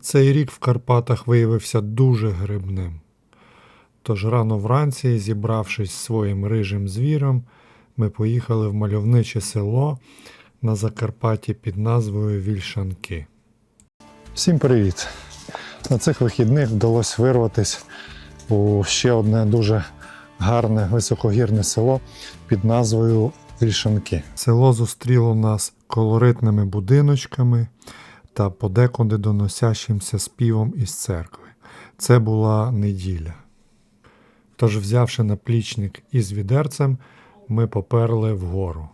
Цей рік в Карпатах виявився дуже грибним. Тож рано вранці, зібравшись зі своїм рижим звіром, ми поїхали в мальовниче село на Закарпатті під назвою Вільшанки. Всім привіт! На цих вихідних вдалося вирватися у ще одне дуже гарне високогірне село під назвою Вільшанки. Село зустріло нас колоритними будиночками та подекуди доносящимся співом із церкви. Це була неділя. Тож, взявши наплічник із відерцем, ми поперли вгору.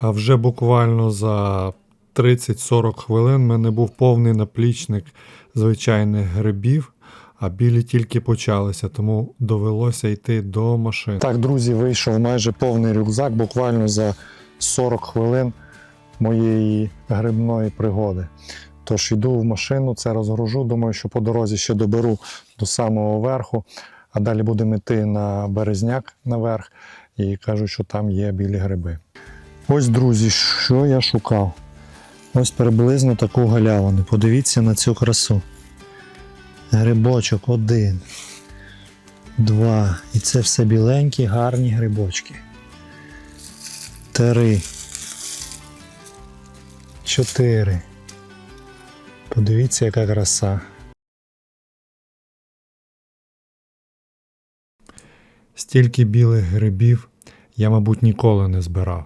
А вже буквально за 30-40 хвилин в мене був повний наплічник звичайних грибів, а білі тільки почалися, тому довелося йти до машини. Так, друзі, вийшов майже повний рюкзак, буквально за 40 хвилин моєї грибної пригоди. Тож йду в машину, це розгружу. Думаю, що по дорозі ще доберу до самого верху, а далі будемо йти на березняк наверх і кажуть, що там є білі гриби. Ось, друзі, що я шукав. Ось приблизно таку галявину. Подивіться на цю красу. Грибочок один, два. І це все біленькі, гарні грибочки. Три. Чотири. Подивіться, яка краса. Стільки білих грибів я, мабуть, ніколи не збирав.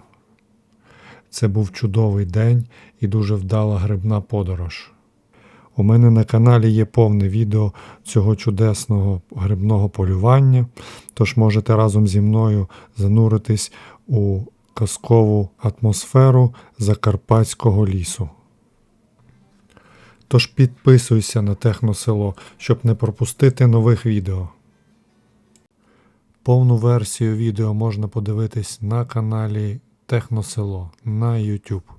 Це був чудовий день і дуже вдала грибна подорож. У мене на каналі є повне відео цього чудесного грибного полювання, тож можете разом зі мною зануритись у казкову атмосферу Закарпатського лісу. Тож підписуйся на Техносело, щоб не пропустити нових відео. Повну версію відео можна подивитись на каналі Техносело на YouTube.